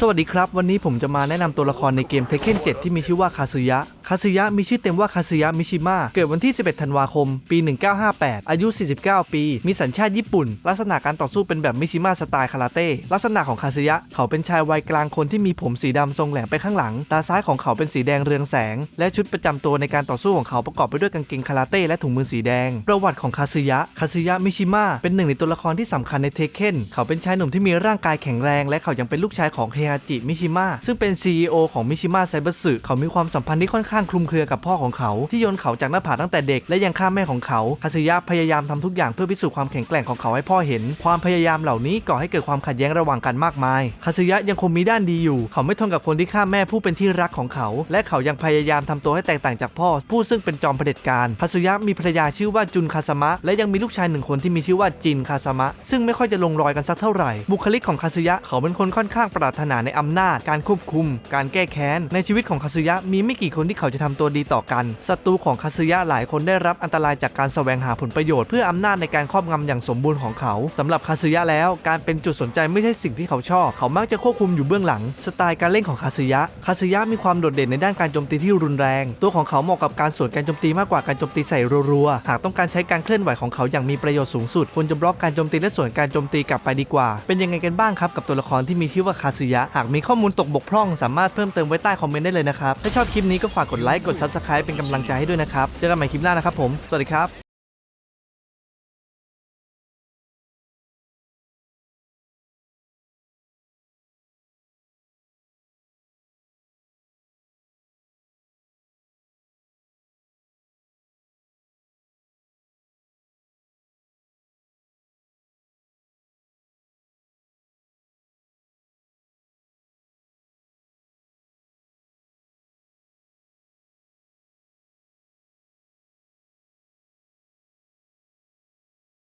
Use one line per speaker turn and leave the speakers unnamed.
สวัสดีครับ วันนี้ผมจะมาแนะนำตัวละครในเกม Tekken 7 ที่มีชื่อว่าคาซุยะคาซึยะมีชื่อเต็มว่าคาซึยะมิชิมะเกิดวันที่ 11 ธันวาคม ปี 1958 อายุ 49 ปี มีสัญชาติญี่ปุ่น ลักษณะการต่อสู้เป็นแบบมิชิมะสไตล์คาราเต้ ลักษณะของคาซึยะ เขาเป็นชายวัยกลางคนที่มีผมสีดำทรงแหลมไปข้างหลัง ตาซ้ายของเขาเป็นสีแดงเรืองแสง และชุดประจำตัวในการต่อสู้ของเขาประกอบไปด้วยกางเกงคาราเต้และถุงมือสีแดง ประวัติของคาซึยะ คาซึยะมิชิมะเป็นหนึ่งในตัวละครที่สำคัญในเทเคนเขาเป็นชายหนุ่มที่มีร่างกายแข็งแรง และเขายังเป็นลูกชายของเฮฮาจิมิชิมะซึ่งเป็น CEO ของมิชิมะไซเบอร์สึเขามีความสัมพันธ์ที่ค่อนข้างข้ามคลุมเครือกับพ่อของเขาที่โยนเขาจากหน้าผาตั้งแต่เด็กและยังฆ่าแม่ของเขาคาซึยะพยายามทำทุกอย่างเพื่อพิสูจน์ความแข็งแกร่งของเขาให้พ่อเห็น ความพยายามเหล่านี้ก่อให้เกิดความขัดแย้งระหว่างกันมากมายคาซึยะยังคงมีด้านดีอยู่ เขาไม่ทนกับคนที่ฆ่าแม่ผู้เป็นที่รักของเขา และเขายังพยายามทำตัวให้แตกต่างจากพ่อ ผู้ซึ่งเป็นจอมเผด็จการคาซึยะมีภรรยาชื่อว่าจุนคาสมะและยังมีลูกชายหนึ่งคนที่มีชื่อว่าจินคาสมะซึ่งไม่ค่อยจะลงรอยกันสักเท่าไหร่บุคลิกของคาซึยะเขาเป็นคนค่อนข้างปรารถนาในอำนาจ การควบคุม การแก้แค้นในชีวิตของคาซึยะมีไม่กี่คนที่เขาจะทำตัวดีต่อกันศัตรูของคาซึยะหลายคนได้รับอันตรายจากการแสวงหาผลประโยชน์เพื่ออำนาจในการครอบงำอย่างสมบูรณ์ของเขาสำหรับคาซึยะแล้วการเป็นจุดสนใจไม่ใช่สิ่งที่เขาชอบ เขามักจะควบคุมอยู่เบื้องหลัง สไตล์การเล่นของคาซึยะคาซึยะมีความโดดเด่นในด้านการโจมตีที่รุนแรง ตัวของเขาเหมาะกับการสวนการโจมตีมากกว่าการโจมตีใส่รัวๆหากต้องการใช้การเคลื่อนไหวของเขาอย่างมีประโยชน์สูงสุดควรจะบล็อกการโจมตีและสวนการโจมตีกลับไปดีกว่า เป็นยังไงกันบ้างครับกับตัวละครที่มีชื่อว่าคาซึยะหากมีข้อมูลตกบกพร่อง สามารถเพิ่มเติมไว้ใต้คอมเมนต์ได้เลยนะครับถ้าชอบคลิปนี้ก็ฝากกดไลค์กด Subscribe เป็นกำลังใจให้ด้วยนะครับ เจอกันใหม่คลิปหน้านะครับผม สวัสดีครับ